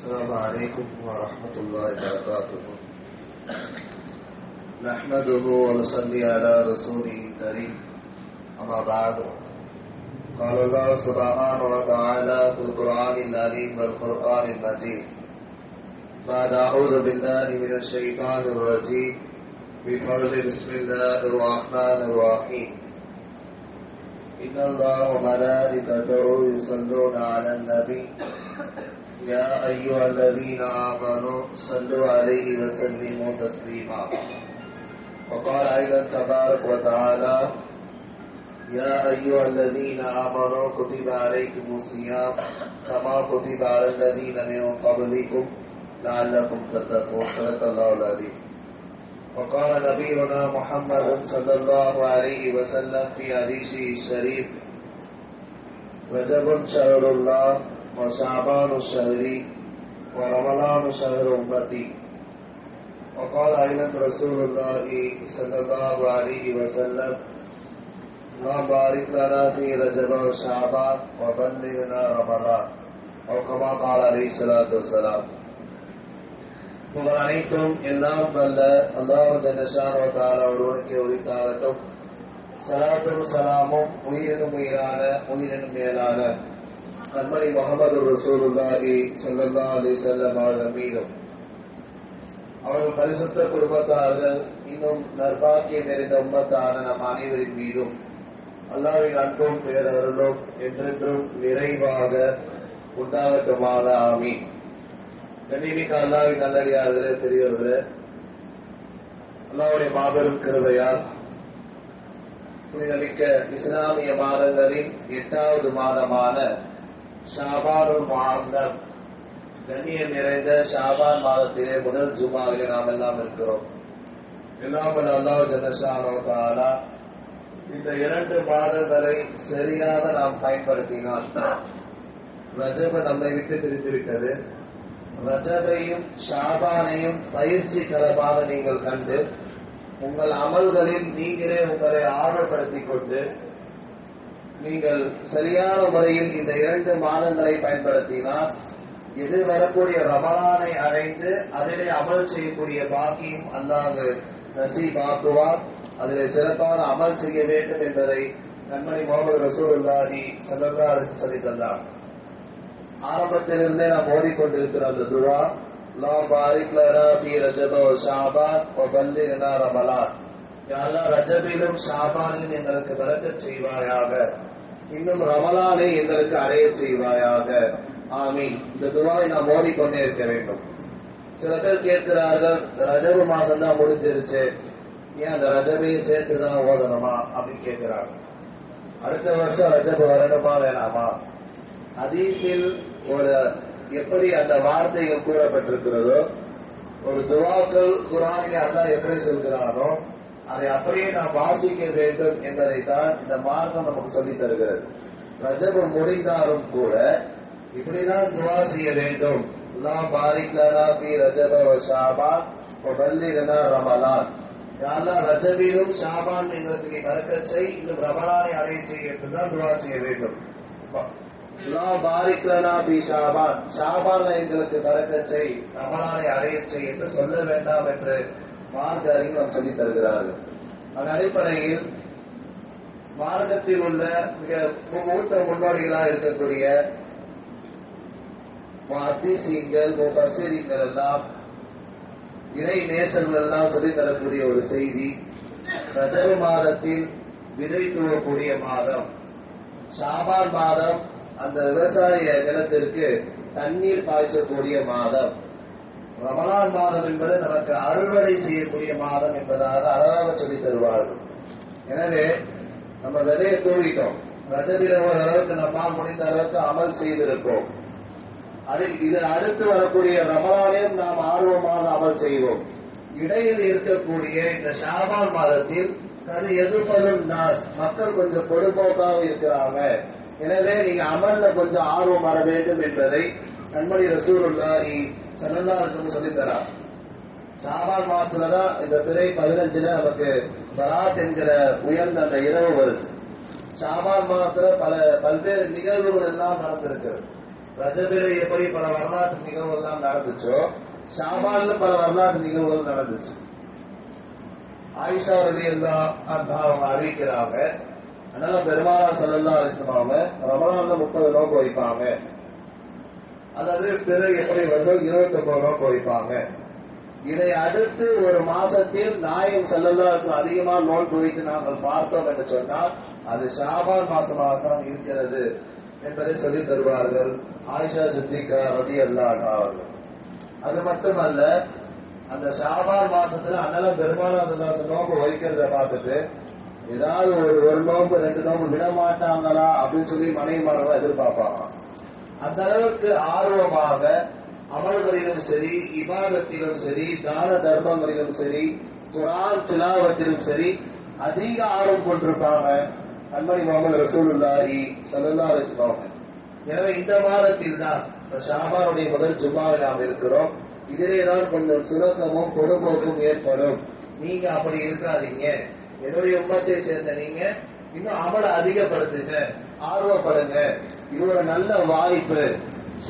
السلام عليكم ورحمة الله وبركاته. نحمده ونصلي على رسوله الكريم. أما بعد. قال الله سبحانه وتعالى في القرآن العليم والقرآن المجيد. بعد أعوذ بالله من الشيطان الرجيم. بفضل بسم الله الرحمن الرحيم. إن الله وملائكته يصلون على النبي. يا أيها الذين آمنوا صلوا عليه وسلموا تسليما. وقال أيضا تبارك وتعالى يا أيها الذين آمنوا كتب عليكم الصيام كما كتب على الذين من قبلكم لعلكم تتقون. صدق الله العظيم. وقال نبينا محمد صلى الله عليه وسلم في حديثه الشريف رجب شهر الله وشعبان الشهري ورمضان شهر أمتي وقال أيضا رسول الله صلى الله عليه وسلم، ما بارك لنا في رجب وشعبان وبلغنا رمضان. أو كما قال عليه الصلاة والسلام۔ تم اللہ بل اللہ جنشان و تعالی اور کے اور تعالی تم صلاة و سلام ویرن ویران ویرن میلان கண்மணி முகமது ரசூலுல்லாஹி ஸல்லல்லாஹு அலி வஸல்லம் அவர்கள் மீதும் அவர்கள் பரிசுத்த குடும்பத்தார்கள் இன்னும் நற்பாக்கியம் நிறைந்த உம்மத்தான நம் அனைவரின் மீதும் அல்லாவின் அன்பும் பேரருளும் என்றென்றும் நிறைவாக உண்டாகட்டுமாக. ஆமீன். கண்ணிமிக்க அல்லாவின் நல்லடியார்களே பெரியவர்களே அல்லாவுடைய மாபெரும் கருவையால் புனிதமிக்க இஸ்லாமிய மாதங்களின் எட்டாவது மாதமான ஷாபானுல் மாதம். கண்ணியம் நிறைந்த ஷாபான் மாதத்திலே முதல் ஜுமாவிலே நாம் எல்லாம் இருக்கிறோம். இல்லாமல் அல்லாஹ் ஜனஷானோ தாலா இந்த இரண்டு மாதங்களை சரியாக நாம் பயன்படுத்தினால் ரஜப நம்மை விட்டு பிரித்துவிட்டது ரஜபையும் ஷாபானையும் பயிற்சி தரமாக நீங்கள் கண்டு உங்கள் அமல்களில் நீங்களே உங்களை ஆர்வப்படுத்திக் கொண்டு நீங்கள் சரியான முறையில் இந்த இரண்டு மாதங்களை பயன்படுத்தினால் எது வரக்கூடிய ரமலானை அடைந்து அதிலே அமல் செய்யக்கூடிய பாக்கியம் அல்லாது நசீபாக்குவார். அதிலே சிறப்பான அமல் செய்ய வேண்டும் என்பதை நன்மணி முகமது ரசூலுல்லாஹி சல்லா சொல்லி தந்தார் ஆரம்பத்திலிருந்தே நாம் ஓதிக்கொண்டிருக்கிற அந்த துவா லா பாரிக் லனா பி ரஜப வ ஷாபான் வ பல்லிக்னா ரமலான். யாரா ரஜபிலும் ஷாபானிலும் எங்களுக்கு பரக்கத் செய்வாயாக இன்னும் ரமலானை எங்களுக்கு அடைய செய்வாயாக. ஆமீன். இந்த துவாவை நாம் ஓதிக்கொண்டே இருக்க வேண்டும். சில பேர் கேட்கிறார்கள் ரஜபு மாசம் தான் முடிஞ்சிருச்சு. ஏன் அந்த ரஜபையும் சேர்த்து தான் ஓதணுமா அப்படின்னு கேட்கிறாங்க அடுத்த வருஷம் ரஜபு வரணுமா வேணாமா? அதீசில் ஒரு எப்படி அந்த வார்த்தைகள் கூறப்பட்டிருக்கிறதோ ஒரு துவாக்கள் குரானிலே அல்லா எப்படி சொல்கிறானோ அதை அப்படியே நாம் வாசிக்க வேண்டும் என்பதைத்தான் இந்த மார்க்கம் நமக்கு சொல்லித் தருகிறது. ரஜபு முடிந்தாலும் கூட இப்படிதான் துவா செய்ய வேண்டும். எல்லாம் பாரிக்லனா பி ரஜப ரமலான். யாரெல்லாம் ரஜபிலும் ஷாபான் எங்களுக்கு நீ செய் இன்னும் ரமலானை அடைய என்று தான் துவா செய்ய வேண்டும். ஷாபான் எங்களுக்கு பறக்கச் செய் ரமலானை அடையச் என்று சொல்ல வேண்டாம் என்று மார்க்க அறிஞர் சொல்லி தருகிறார்கள் அதன் அடிப்படையில் மார்க்கத்தில் உள்ள மிக மூத்த முன்னோடிகளாக இருக்கக்கூடிய அதிசீங்கள் எல்லாம் இறை நேசர்கள் எல்லாம் சொல்லித் தரக்கூடிய ஒரு செய்தி ரஜப மாதத்தில் விதை தூவக்கூடிய மாதம். ஷாபான் மாதம் அந்த விவசாய நிலத்திற்கு தண்ணீர் பாய்ச்சக்கூடிய மாதம். ரமலான் மாதம் என்பது நமக்கு அறுவடை செய்யக்கூடிய மாதம் என்பதாக அழகாக சொல்லி தருவார்கள். எனவே நம்ம விதையை தூவிட்டோம். ரஜபில அளவுக்கு நம்மால் முடிந்த அளவுக்கு அமல் செய்திருக்கோம் அது இது அடுத்து வரக்கூடிய ரமலானையும் நாம் ஆர்வமாக அமல் செய்வோம். இடையில் இருக்கக்கூடிய இந்த ஷாபான் மாதத்தில் அது எதிர்ப்பதும் நாஸ். மக்கள் கொஞ்சம் பொடுபோக்காக இருக்கிறாங்க. எனவே நீங்க அமல்ல கொஞ்சம் ஆர்வம் வர வேண்டும் என்பதை நன்மணி ரசூலுல்லாஹி சல்லல்லாஹு சொல்லி தரார் ஷாபான் மாசத்துல தான் இந்த பிறை பதினஞ்சுல நமக்கு பராத் என்கிற உயர்ந்த அந்த இரவு வருது. ஷாபான் மாசத்துல பல பல்வேறு நிகழ்வுகள் எல்லாம் நடந்திருக்கிறது ரஜபில எப்படி பல வரலாற்று நிகழ்வுகள் எல்லாம் நடந்துச்சோ ஷாபான்ல பல வரலாற்று நிகழ்வுகள் நடந்துச்சு. ஆயிஷா ரதி எல்லாம் அவங்க அறிவிக்கிறாங்க அதனால பெருமாளா சல்லல்லா அவங்க ரமலான்ல முப்பது நோக்கு வைப்பாங்க. அதாவது பிறகு எப்படி வருதோ இருபத்தி ஒன்பது ரூபாய் குறைப்பாங்க இதை அடுத்து ஒரு மாசத்தில் நாயகம் செல்லல்லா அதிகமா லோன் குவித்து நாங்கள் பார்த்தோம் என்று சொன்னால் அது ஷாபான் மாசமாகத்தான் இருக்கிறது என்பதை சொல்லி தருவார்கள் ஆயிஷா சித்திகா ரதி அல்லா அவர்கள் அது மட்டுமல்ல அந்த ஷாபான் மாசத்துல அண்ணலம் பெருமானா சல்லாச நோம்பு வைக்கிறத பார்த்துட்டு ஏதாவது ஒரு ஒரு நோம்பு ரெண்டு நோம்பு விட மாட்டாங்களா அப்படின்னு சொல்லி மனைவி மாணவர்கள் எதிர்பார்ப்பாங்க. அந்த அளவுக்கு ஆர்வமாக அமல்களிலும் சரி இபாதத்திலும் சரி தான தர்மங்களிலும் சரி குரான் சிலாவத்திலும் சரி அதிக ஆர்வம் கொண்டிருப்பாங்க அன்மணி முகமது ரசூலுல்லாஹி சல்லல்லா அலிஸ்லாம எனவே இந்த மாதத்தில் தான் ஷாபானுடைய முதல் ஜும்மாவில் நாம் இருக்கிறோம். இதிலே தான் கொஞ்சம் சுரக்கமும் பொடுபோக்கும் ஏற்படும். நீங்க அப்படி இருக்காதீங்க. என்னுடைய உம்மத்தை சேர்ந்த நீங்க இன்னும் அமலை அதிகப்படுத்துங்க. ஆர்வப்படுங்க. இது ஒரு நல்ல வாய்ப்பு.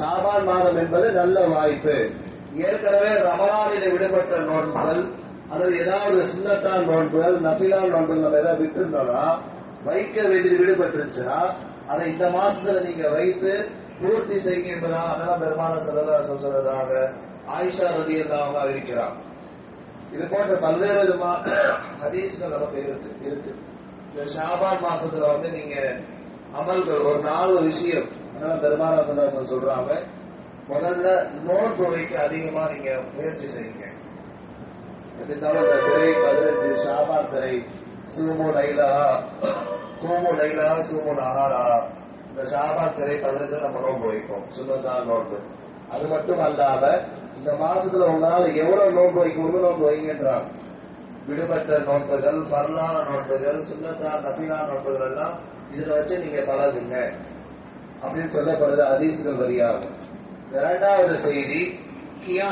சாபான் மாதம் என்பது நல்ல வாய்ப்பு. ஏற்கனவே ரமலானில விடுபட்ட நோன்புகள் அல்லது ஏதாவது சின்னத்தான் நோன்புகள் நபிலான் நோன்புகள் நம்ம ஏதாவது விட்டுருந்தோம்னா வைக்க வேண்டியது விடுபட்டுருச்சுன்னா அதை இந்த மாசத்துல நீங்க வைத்து பூர்த்தி செய்யுங்க என்பதாக பெருமான செல்லதா சொல்றதாக ஆயிஷா ரதி அவங்க அறிவிக்கிறார். இது போன்ற பல்வேறு விதமான ஹதீஸ்கள் நமக்கு இருக்கு இருக்கு. இந்த ஷாபான் மாசத்துல வந்து நீங்க அமல்கள் ஒரு நாலு விஷயம். அதனால பெருமான சந்தாசன் சொல்றாங்க? முதல்ல நோன்பு வைக்க அதிகமா நீங்க முயற்சி செய்யுங்க. இருந்தாலும் இந்த திரை பதினஞ்சு சாபார் திரை சூமு லைலா கூமு லைலா சூமு நகாரா இந்த ஷாபான் திரை பதினஞ்சு நம்ம நோன்பு வைப்போம். சுண்ணத்தான் நோன்பு. அது மட்டும் அல்லாம இந்த மாசத்துல உங்களால எவ்வளவு நோன்பு வைக்க முடியும் நோன்பு வைங்கன்றாங்க. விடுபட்ட நோன்புகள் பரலான நோன்புகள் சுண்ணத்தான் நபிலா நோன்புகள் எல்லாம் இதுல வச்சு நீங்க பழகுங்க அப்படின்னு சொல்லப்படுது அதிசுகள் வரியாகும் இரண்டாவது செய்தி கியா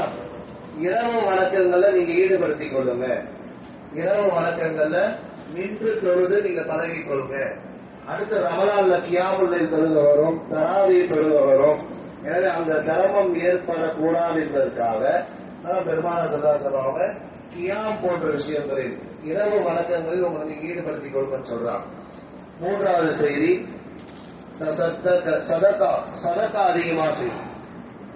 இரவு வணக்கங்கள்ல நீங்க ஈடுபடுத்திக் கொள்ளுங்க. இரவு வணக்கங்கள்ல நின்று தொழுது நீங்க பழகிக் கொள்ளுங்க. அடுத்து ரமலான்ல கியாமுல்லை தொழுக வரும் தராவியை தொழுக வரும். எனவே அந்த சிரமம் ஏற்படக்கூடாது என்பதற்காக பெருமான சதாசபாவை கியாம் போன்ற விஷயங்களில் இரவு வணக்கங்களில் உங்களுக்கு ஈடுபடுத்திக் கொள்ளுங்கன்னு சொல்றான். மூன்றாவது செய்தி சதக்கா சதக்கா அதிகமா செய்யும்.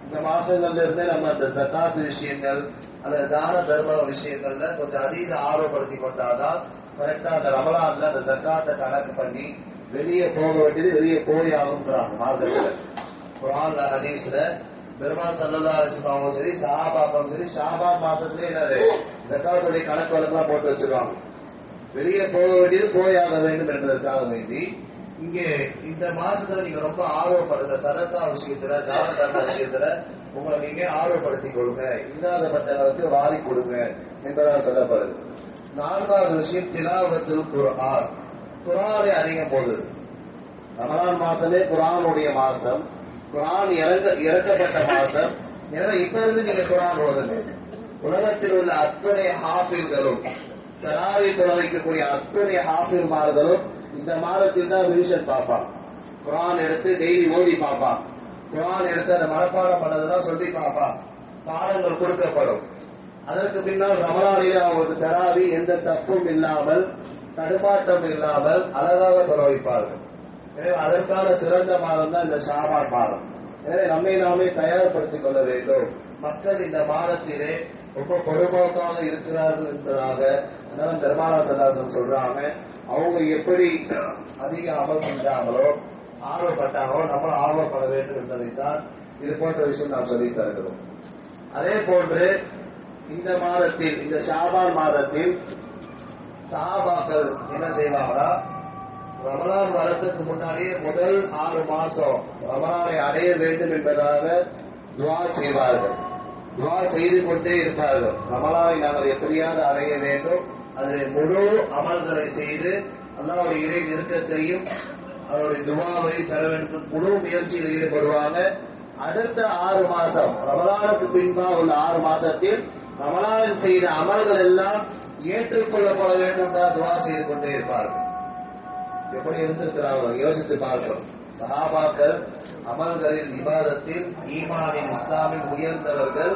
இந்த மாசங்கள்ல இருந்தே நம்ம அந்த சக்காத்து விஷயங்கள் அல்லது தான தர்ம விஷயங்கள்ல கொஞ்சம் அதிக ஆர்வப்படுத்தி கொண்டாதான் கரெக்டா அந்த ரமலான்ல அந்த சக்காத்தை கணக்கு பண்ணி வெளியே போக வேண்டியது வெளியே போய் ஆகுன்றாங்க மாதத்துல குரான்ல ஹதீஸ்ல பெருமாள் சல்லல்லா சரி சாபாப்பாவும் சரி ஷாபான் மாசத்துலயே என்னது? ஜக்காத்துடைய கணக்கு வழக்கெல்லாம் போட்டு வச்சிருக்காங்க. வெளியே போக வேண்டியது போயாக வேண்டும் என்பதற்காக வேண்டி இங்கே இந்த மாசத்துல நீங்க ரொம்ப ஆர்வப்படுற சதக்கா விஷயத்துல தான விஷயத்துல உங்களை நீங்க ஆர்வப்படுத்திக் இல்லாத இல்லாதப்பட்டவர்களுக்கு வாரி கொடுங்க என்பதால் சொல்லப்படுது. நான்காவது விஷயம் திலாவத்தில் குரான் குரானை அதிகம் போகுது ரமலான் மாசமே குரானுடைய மாசம். குரான் இறங்க இறக்கப்பட்ட மாசம். எனவே இப்ப இருந்து நீங்க குரான் ஓதுங்க உலகத்தில் உள்ள அத்தனை ஹாஃபிர்களும் தராவி தொலைக்கக்கூடிய அத்தனை ஹாஃபிர்மார்களும் இந்த மாதத்தில் தான் ரிவிஷன் பார்ப்பான் குரான் எடுத்து டெய்லி ஓடி பார்ப்பான் குரான் எடுத்து அந்த மனப்பாடம் பண்ணதெல்லாம் சொல்லி பார்ப்பான் பாடங்கள் கொடுக்கப்படும். அதற்கு பின்னால் ரமலானில அவங்களுக்கு தராவி எந்த தப்பும் இல்லாமல் தடுமாற்றம் இல்லாமல் அழகாக துறவிப்பார்கள் எனவே அதற்கான சிறந்த மாதம் தான் இந்த ஷாபான் மாதம். எனவே நம்மை நாமே தயார்படுத்திக் கொள்ள வேண்டும். மக்கள் இந்த மாதத்திலே ரொம்ப பொறுப்போக்காக இருக்கிறார்கள் என்பதாக அதனால பெருமானா சந்தாசம் சொல்றாங்க. அவங்க எப்படி அதிக அமல் செஞ்சாங்களோ ஆர்வப்பட்டாங்களோ நம்ம ஆர்வப்பட வேண்டும் என்பதைத்தான் இது போன்ற விஷயம் நாம் சொல்லி தருகிறோம். அதே போன்று இந்த மாதத்தில் இந்த ஷாபான் மாதத்தில் சஹாபாக்கள் என்ன செய்வாங்களா ரமலான் வரத்துக்கு முன்னாடியே முதல் ஆறு மாசம் ரமலானை அடைய வேண்டும் என்பதாக துவா செய்வார்கள். துவா செய்து கொண்டே இருப்பார்கள். ரமலானை நாங்கள் எப்படியாவது அடைய வேண்டும். அதில் முழு அமல்களை செய்து அல்லாவுடைய இறை நெருக்கத்தையும் அவருடைய துவாவை பெற வேண்டும் முழு முயற்சியில் ஈடுபடுவாங்க. அடுத்த ஆறு மாசம் ரமலானுக்கு பின்பாக உள்ள ஆறு மாசத்தில் ரமலானில் செய்த அமல்கள் எல்லாம் ஏற்றுக்கொள்ளப்பட வேண்டும் தான் துவா செய்து கொண்டே இருப்பார்கள். எப்படி இருந்திருக்கிறார்கள் யோசிச்சு பார்க்கணும். சஹாபாக்கள் அமல்களில் விவாதத்தில் ஈமானின் இஸ்லாமில் உயர்ந்தவர்கள்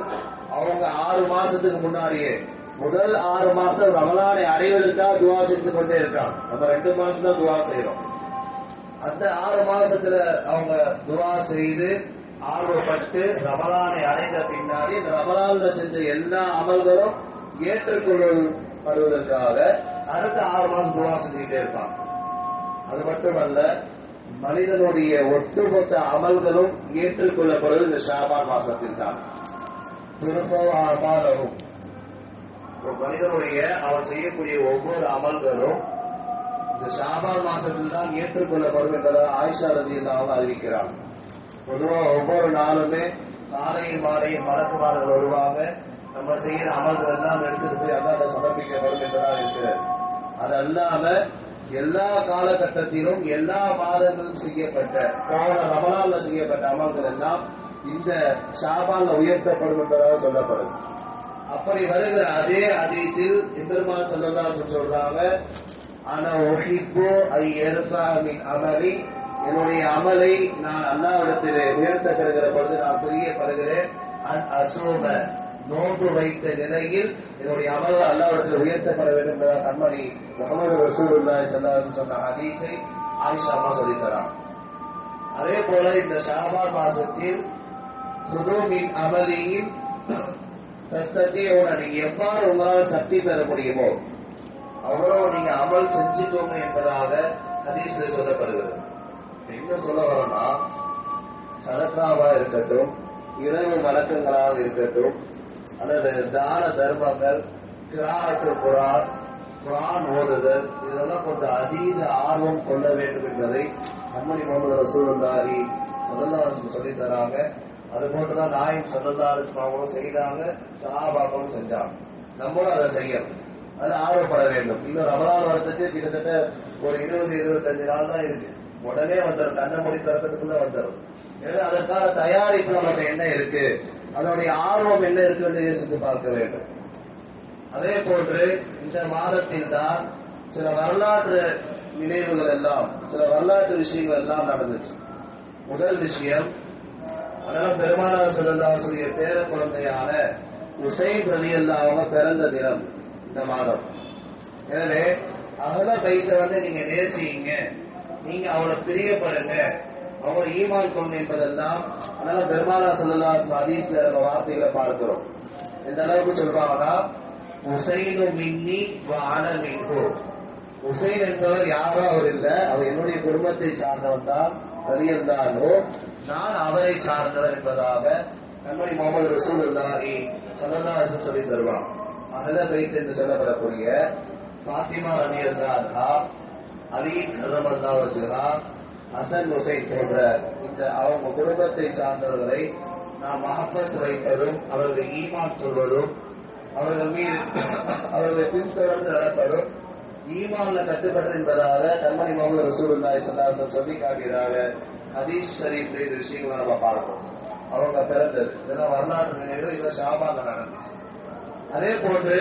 அவங்க ஆறு மாசத்துக்கு முன்னாடியே முதல் ஆறு மாசம் ரமலானை அடைவதற்காக துவா செஞ்சு கொண்டே இருக்கான் நம்ம ரெண்டு மாசம் தான் துவா செய்யறோம் அந்த ஆறு மாசத்துல அவங்க துவா செய்து ஆர்வப்பட்டு ரமலானை அடைந்த பின்னாடி இந்த ரமலான்ல செஞ்ச எல்லா அமல்களும் ஏற்றுக்கொள்ளப்படுவதற்காக அடுத்த ஆறு மாசம் துவா செஞ்சுக்கிட்டே இருப்பான் அது மட்டுமல்ல மனிதனுடைய ஒட்டுமொத்த அமல்களும் ஏற்றுக்கொள்ளப்படுவது இந்த ஷாபான் மாசத்தில் தான் திருப்பவாகும் ஒரு மனிதனுடைய அவன் செய்யக்கூடிய ஒவ்வொரு அமல்களும் இந்த ஷாபான் மாசத்தில் தான் ஏற்றுக்கொள்ளப்படும் என்பதை ஆயிஷா ரதி இல்லாமல் அறிவிக்கிறான். பொதுவா ஒவ்வொரு நாளுமே காலையும் மாலையும் மலக்குமார்கள் வருவாங்க. நம்ம செய்யற அமல்கள் எல்லாம் எடுத்துட்டு போய் அல்லாத சமர்ப்பிக்கப்படும் என்பதாக இருக்கிறது. அது அல்லாம எல்லா காலகட்டத்திலும் எல்லா மாதங்களும் செய்யப்பட்ட கால ரமலால செய்யப்பட்ட அமல்கள் எல்லாம் இந்த சாபால உயர்த்தப்படும் என்பதாக சொல்லப்படுது. அப்படி வருகிற அதே அதீசில் இந்திரமான் சொல்லலாம் சொல்றாங்க ஆனா ஒழிப்போ ஐ எருசாமின் அமலி. என்னுடைய அமலை நான் அல்லாவிடத்தில் உயர்த்தப்படுகிற பொழுது நான் புரியப்படுகிறேன். அன் அசோக நோன்பு வைத்த நிலையில் என்னுடைய அமல் அல்லாவிடத்தில் உயர்த்தப்பட வேண்டும் என்ற கண்மணி முகமது ரசூல்லா ஸல்லல்லாஹு சொன்ன ஹதீஸை ஆயிஷா அம்மா அதே போல இந்த ஷாபான் மாசத்தில் சுதூமின் அமலியின் கஷ்டத்தையோட நீங்க எவ்வாறு உங்களால் சக்தி பெற முடியுமோ அவ்வளவு நீங்க அமல் செஞ்சுக்கோங்க என்பதாக ஹதீஸ்ல சொல்லப்படுகிறது. என்ன சொல்ல வரோம்னா சதக்காவா இருக்கட்டும் இரவு வழக்கங்களாக இருக்கட்டும் அல்லது தான தர்மங்கள் கிராட்டு குரான் குரான் ஓதுதல் இதெல்லாம் கொஞ்சம் அதீத ஆர்வம் கொள்ள வேண்டும் என்பதை அம்மணி முகமது ரசூலுல்லாஹி சல்லல்லாஹு சொல்லி தராங்க. அது போட்டுதான் நாயும் சல்லல்லாஹு செய்தாங்க சஹாபாக்களும் செஞ்சாங்க. நம்மளும் அதை செய்யணும். அது ஆர்வப்பட வேண்டும். இன்னும் ரமலான் வரத்துக்கு கிட்டத்தட்ட ஒரு இருபது இருபத்தஞ்சு நாள் தான் இருக்கு. உடனே வந்துடும் கண்ண மொழி திறக்கிறதுக்குள்ள வந்துடும் ஏன்னா அதற்கான தயாரிப்பு நமக்கு என்ன இருக்கு? அதனுடைய ஆர்வம் என்ன இருக்குன்னு யோசித்து பார்க்க வேண்டும். அதே போன்று இந்த மாதத்தில் தான் சில வரலாற்று நினைவுகள் எல்லாம் சில வரலாற்று விஷயங்கள் எல்லாம் நடந்துச்சு. முதல் விஷயம் அதனால பெருமானார் செல்லல்லாசுடைய பேர குழந்தையான உசைன் ரவி அவங்க பிறந்த தினம் இந்த மாதம். எனவே அகல பைத்த வந்து நீங்க நேசிங்க நீங்க அவளை பிரியப்படுங்க அவங்களை ஈமான் கொண்டு என்பதெல்லாம் அதனால பெருமானா சொல்லலாம் ஹதீஸ்ல வார்த்தைகளை பார்க்கிறோம். எந்த அளவுக்கு சொல்றாங்கன்னா உசைனு மின்னி வான மின்ஹு. உசைன் என்பவர் யாரோ அவர் இல்ல அவர் என்னுடைய குடும்பத்தை சார்ந்தவன் தான் வலியிருந்தாலோ நான் அவரை சார்ந்தவர் என்பதாக கண்மணி முகமது ரசூல் இல்லாஹி அரசு சொல்லி தருவான் அகல வைத்து என்று சொல்லப்படக்கூடிய பாத்திமா அலி அதையும் அலி தான் வச்சுகளா அசன் ஹுசைன் போன்ற இந்த அவங்க குடும்பத்தை சார்ந்தவர்களை நாம் மகப்பத் வைப்பதும் அவர்களை ஈமான் சொல்வதும் அவர்கள் மீது அவர்களை பின்தொடர்ந்து நடப்பதும் ஈமான்ல கட்டுப்பட்டது என்பதாக கண்மணி முகமது ரசூலுல்லாஹி சல்லாசன் சொல்லி காட்டுகிறாங்க ஹதீஷ் ஷரீஃப் இந்த விஷயங்களை நம்ம பார்க்கிறோம் அவங்க பிறந்தது. இதெல்லாம் வரலாற்று நினைவு இதுல ஷாபாங்க நடந்துச்சு. அதே போன்று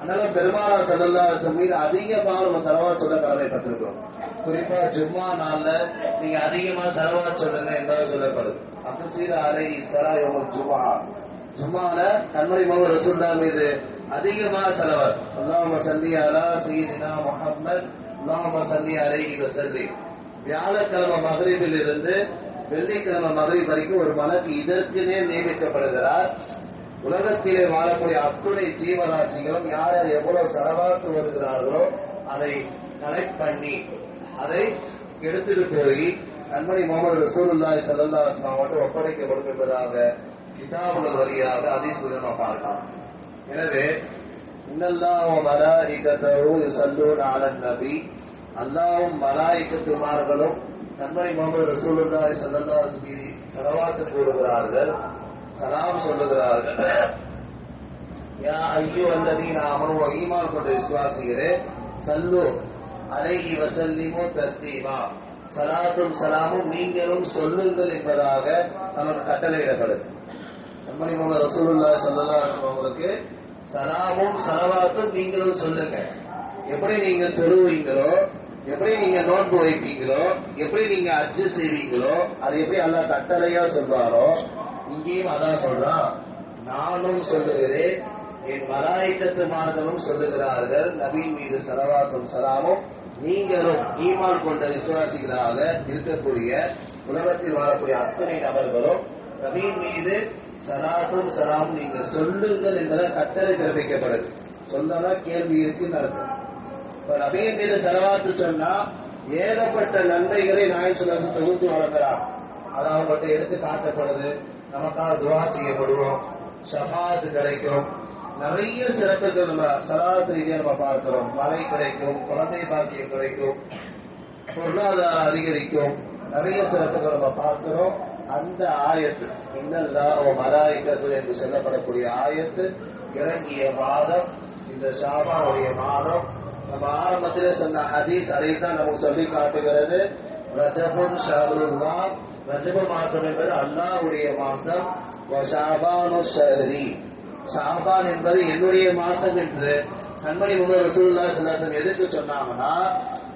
அதனால பெருமானா செல்லல்லா மீது அதிகமாக நம்ம செலவா சொல்ல கடமைப்பட்டிருக்கிறோம். குறிப்பா ஜும்மா நாள்ல நீங்க அதிகமா செலவா சொல்லுங்க என்றால் சொல்லப்படுது. அப்ப சீர அலை சரா யோகம் ஜும்மா. ஜும்மால கண்மணி மகன் ரசூல்லா மீது அதிகமா செலவர் அல்லாம சல்லி அலா சீதினா முஹம்மத். அல்லாஹ் சல்லி அலைஹி வஸல்லிம். வியாழக்கிழமை மகரிபில் இருந்து வெள்ளிக்கிழமை மகரிப் வரைக்கும் ஒரு மலக்கு இதற்குனே நியமிக்கப்படுகிறார். உலகத்திலே வாழக்கூடிய அத்துணை ஜீவராசிகளும் யார் யார் எவ்வளவு செலவாத்து வருகிறார்களோ அதை கலெக்ட் பண்ணி அதை எடுத்துட்டு போய் கண்மணி முகமது ரசூலுல்லாஹி ஸல்லல்லாஹு அலைஹி ஒப்படைக்க கொடுக்கின்றதாக கிதாபுகள் வழியாக அதீஸ்வரன் நம்ம பார்க்கலாம். எனவே இன்னெல்லாம் மலாரிக்கத்தரும் யுஸல்லூன அலன் நபி. அல்லாவும் மலாயிகத்துமார்களும் கண்மணி முகமது ரசூலுல்லாஹி ஸல்லல்லாஹு மீது செலவாத்து கூறுகிறார்கள். சலாம் சொல்லுகிறார்கள் யா ஐயோ அல்லதீன அமனு ஈமான் கொண்ட விசுவாசிகளே சல்லு அலைஹி வசல்லிமோ தஸ்தீமா சலாத்தும் சலாமும் நீங்களும் சொல்லுங்கள் என்பதாக நமக்கு கட்டளையிடப்படுது. நம்மளை முகமது ரசூலுல்லா ஸல்லல்லாஹு அவங்களுக்கு சலாமும் சலவாத்தும் நீங்களும் சொல்லுங்க. எப்படி நீங்க தொழுவீங்களோ எப்படி நீங்க நோன்பு வைப்பீங்களோ எப்படி நீங்க அட்ஜஸ்ட் செய்வீங்களோ அது எப்படி அல்லாஹ் கட்டளையா சொல்வாரோ இங்கேயும் அதான் சொல்றான் நானும் சொல்லுகிறேன் என் மலாய்க்கத்து மார்களும் சொல்லுகிறார்கள் நபியின் மீது சலவாத்தும் சலாமும் நீங்களும் ஈமான் கொண்ட விசுவாசிகளாக இருக்கக்கூடிய உலகத்தில் வாழக்கூடிய அத்தனை நபர்களும் நபியின் மீது சலாத்தும் சலாமும் நீங்க சொல்லுங்கள் என்ற கட்டளை பிறப்பிக்கப்படுது. சொன்னா கேள்வி இருக்குன்னு அர்த்தம். இப்ப நபியின் மீது செலவாத்து சொன்னா ஏகப்பட்ட நன்மைகளை நாயன் சொல்ல தொகுத்து வளர்க்கிறான் அது அவங்கள்ட்ட எடுத்து காட்டப்படுது. நமக்காக துவா செய்யப்படுவோம் ஷஃபாத்து கிடைக்கும். நிறைய சிறப்புகள் நம்ம சலாத்து ரீதியா நம்ம பார்க்கிறோம். மழை கிடைக்கும் குழந்தை பாக்கியம் கிடைக்கும் பொருளாதாரம் அதிகரிக்கும். நிறைய சிறப்புகள் நம்ம பார்க்கிறோம். அந்த ஆயத்து இன்னல்லா மலாய்க்கர்கள் என்று சொல்லப்படக்கூடிய ஆயத்து இறங்கிய மாதம் இந்த ஷாபானுடைய மாதம். நம்ம ஆரம்பத்திலே சொன்ன ஹதீஸ் அதைத்தான் நமக்கு சொல்லி காட்டுகிறது. ரஜபுன் ஷஹருல்லா ரஜப மாசம் என்பது அல்லாவுடைய மாசம். ஷாபானு ஷாபான் என்பது என்னுடைய மாசம் என்று கண்மணி முகர் ரசூல்லா சல்லாசம் எதுக்கு சொன்னாங்கன்னா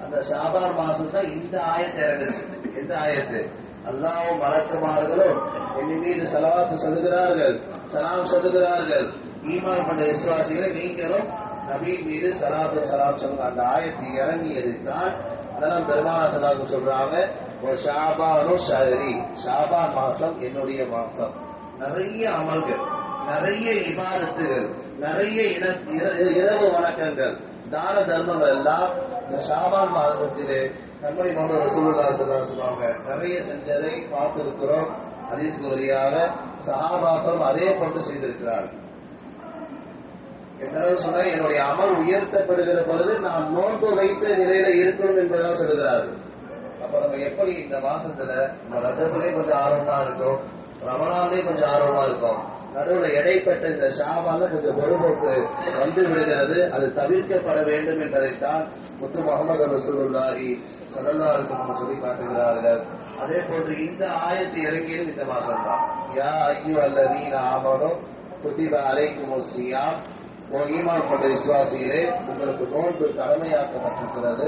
அந்த ஷாபான் மாசம் தான் இந்த ஆயத்தை இறங்குது. எந்த ஆயத்து? அல்லாவும் மலக்குமார்களும் என் மீது செலவாத்து சொல்லுகிறார்கள் சலாம் சொல்லுகிறார்கள் ஈமான் பண்ண விசுவாசிகளை நீங்களும் நபீன் மீது சலாத்து சலாம் சொல்லுங்க அந்த ஆயத்தை இறங்கியது தான் அதெல்லாம் பெருமானா சொல்றாங்க ஷாபானோ ஷாபானு ஷஹரி. ஷாபான் மாசம் என்னுடைய மாசம் நிறைய அமல்கள் நிறைய இபாதத்துகள் நிறைய இர- இரவு வணக்கங்கள் தான தர்மங்கள் எல்லாம் இந்த ஷாபான் மாதத்திலே கண்மணி முகமது ரசூலுல்லா சொல்லுவாங்க நிறைய செஞ்சதை பார்த்திருக்கிறோம். ஹதீஸ் வழியாக சஹாபாக்களும் அதே கொண்டு செய்திருக்கிறார்கள். என்னதான் சொன்னா என்னுடைய அமல் உயர்த்தப்படுகிற பொழுது நான் நோன்பு வைத்த நிலையில இருக்கணும் என்பதாக சொல்லுகிறார்கள் அப்ப நம்ம எப்படி இந்த மாசத்துல நம்ம ரத்தத்திலே கொஞ்சம் ஆர்வமா இருக்கும் ரமணாலே கொஞ்சம் ஆர்வமா இருக்கும். நடுவில் எடைப்பட்ட இந்த ஷாபால கொஞ்சம் பொறுப்போக்கு வந்து விடுகிறது. அது தவிர்க்கப்பட வேண்டும் என்பதைத்தான் முத்து முகமது ரசூலுல்லாஹி ஸல்லல்லாஹு அலைஹி சொல்லி காட்டுகிறார்கள். அதே போன்று இந்த ஆயத்து இறங்கியது இந்த மாசம் தான் யா ஐயோ அல்லதீன ஆமனும் குத்திப அலைக்கும் சியாம். ஈமான் கொண்ட விசுவாசிகளே உங்களுக்கு நோன்பு கடமையாக்கப்பட்டிருக்கிறது.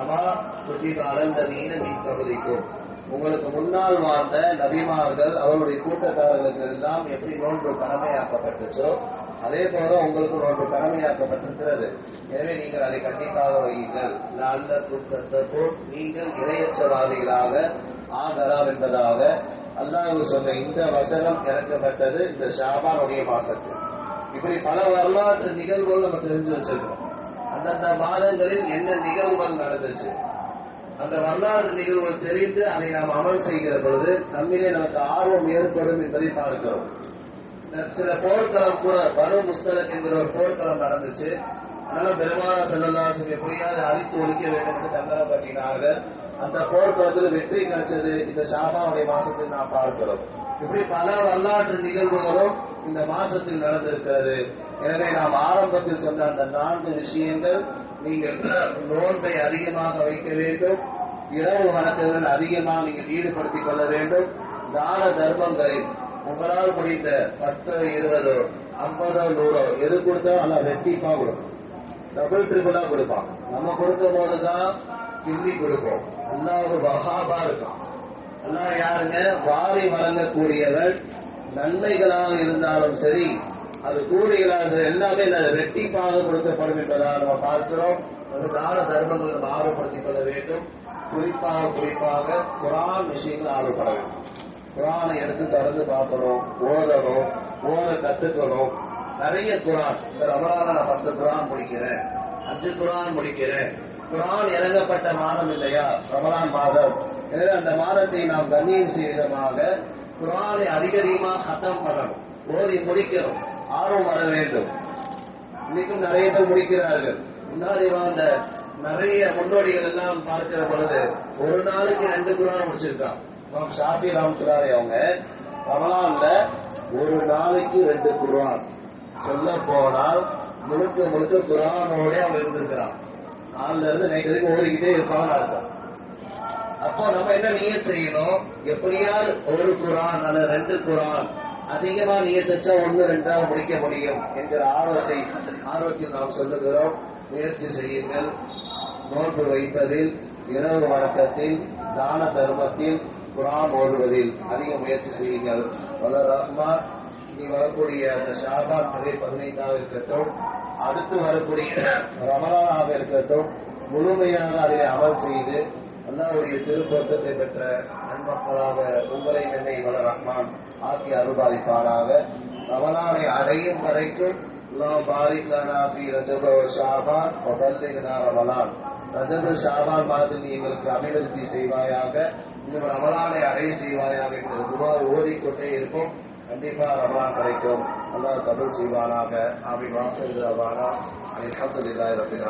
அமா குத்திப அலந்ததீன மீன் பகுதிக்கும் உங்களுக்கு முன்னால் வாழ்ந்த நபிமார்கள் அவருடைய கூட்டத்தாரர்களுக்கு எல்லாம் எப்படி நோன்பு கடமையாக்கப்பட்டுச்சோ அதே போல உங்களுக்கு நோன்பு கடமையாக்கப்பட்டிருக்கிறது. எனவே நீங்கள் அதை கண்டிப்பாக வையுங்கள். நல்ல துக்கத்தோடு நீங்கள் இரையற்றவாதிகளாக ஆகலாம் என்பதாக அல்லாஹ் சொன்ன இந்த வசனம் இறக்கப்பட்டது இந்த ஷாபானுடைய மாசத்தில். இப்படி பல வரலாற்று நிகழ்வுகள் நம்ம தெரிஞ்சு வச்சிருக்கோம் அந்தந்த மாதங்களில் என்ன நிகழ்வுகள் நடந்துச்சு? அந்த வரலாறு நிகழ்வுகள் தெரிந்து அதை நாம் அமல் செய்கிற பொழுது நம்மிலே நமக்கு ஆர்வம் ஏற்படும் என்பதை பார்க்கிறோம். சில போர்க்களம் கூட பனு முஸ்தலக் என்கிற ஒரு போர்க்களம் நடந்துச்சு. அதனால பெருமான செல்லல்லாசம் எப்படியாவது அழித்து ஒழிக்க வேண்டும் என்று தண்டனை பண்ணினார்கள் அந்த போர்க்களத்தில் வெற்றி கிடைச்சது இந்த ஷாபாவுடைய மாசத்தில் நாம் பார்க்கிறோம். இப்படி பல வரலாற்று நிகழ்வுகளும் இந்த மாசத்தில் நடந்திருக்கிறது. எனவே நாம் ஆரம்பத்தில் சொன்ன அந்த நான்கு விஷயங்கள் நீங்கள் நோன்பை அதிகமாக வைக்க வேண்டும். இரவு வணக்கங்கள் அதிகமாக நீங்கள் ஈடுபடுத்திக் கொள்ள வேண்டும். தான தர்மங்களை உங்களால் முடிந்த பத்தோ இருபதோ ஐம்பதோ நூறோ எது கொடுத்தோ நல்லா வெட்டிப்பா கொடுக்கும் டபுள் ட்ரிபிளா கொடுப்பான். நம்ம கொடுக்கும் போதுதான் கிள்ளி கொடுப்போம். அல்லாஹ் ஒரு வஹாபா இருக்கான். அல்லாஹ் யாருங்க? வாரி வழங்கக்கூடியவர் நன்மைகளாக இருந்தாலும் சரி அது கூலிகளாக சரி எல்லாமே அது ரெட்டிப்பாக கொடுக்கப்படும் என்பதாக நம்ம பார்க்கிறோம். ஒரு தான தர்மங்கள் நம்ம ஆர்வப்படுத்திக் கொள்ள வேண்டும். குறிப்பாக குறிப்பாக குரான் விஷயங்கள் ஆர்வப்பட வேண்டும். குரானை எடுத்து தொடர்ந்து பார்க்கணும் ஓதணும் ஓத கத்துக்கணும். நிறைய குரான் இந்த ரமலான நான் பத்து குரான் முடிக்கிறேன் அஞ்சு குரான் முடிக்கிறேன். குரான் இறங்கப்பட்ட மாதம் இல்லையா? ரமலான் மாதம். எனவே அந்த மாதத்தை நாம் கண்ணியம் செய்தமாக குரானை அதிக சத்தம் ஹத்தம் பண்ணணும். ஓதி முடிக்கணும். ஆர்வம் வர வேண்டும். இன்னைக்கும் நிறைய பேர் முடிக்கிறார்கள். முன்னாடி வாழ்ந்த நிறைய முன்னோடிகள் எல்லாம் பார்க்கிற பொழுது ஒரு நாளைக்கு ரெண்டு குரான் முடிச்சிருக்கான். இமாம் ஷாஃபி அவங்க ரமலான்ல ஒரு நாளைக்கு ரெண்டு குரான். சொல்ல போனால் முழுக்க முழுக்க குரானோட அவங்க இருந்திருக்கிறான். நாலுல இருந்து நைட் ஓடிக்கிட்டே இருப்பாங்கன்னு அர்த்தம். அப்போ நம்ம என்ன நியத் செய்யணும்? எப்படியாவது ஒரு குரான் அல்லது ரெண்டு குரான் அதிகமா நியத் வச்சா ஒன்னு ரெண்டா முடிக்க முடியும் என்கிற ஆர்வத்தை ஆர்வத்தில் நாம் சொல்லுகிறோம். முயற்சி செய்யுங்கள். நோன்பு வைப்பதில் இரவு வணக்கத்தில் தான தர்மத்தில் குரான் ஓதுவதில் அதிக முயற்சி செய்யுங்கள். வளர் ரஹ்மான் நீ வரக்கூடிய அந்த ஷாபான் மலை பதினைந்தாக இருக்கட்டும். அடுத்து வரக்கூடிய ரமலானாக இருக்கட்டும். முழுமையான அதில் அமல் செய்து அல்லாவுடைய திருப்பொருத்தத்தை பெற்ற நன்மக்களாக உங்களை என்னை வள ரஹ்மான் ஆக்கி அருள்பாலிப்பானாக. ரமலானை அடையும் வரைக்கும் அல்லாஹ் பாரிக் லனா ரஜப ஷாபான் ரமலான் ரஜப ஷாபான் மாதத்தில் நீ எங்களுக்கு அபிவிருத்தி செய்வாயாக இன்னும் ரமலானை அடைய செய்வாயாக என்ற துவா ஓதிக்கொண்டே இருக்கும் கண்டிப்பா ரமலான் கிடைக்கும். அல்லாஹ் தமிழ் செய்வானாக. ஆமி வாசல் ரவானா அல்ஹம்துலில்லாஹி ரப்பில்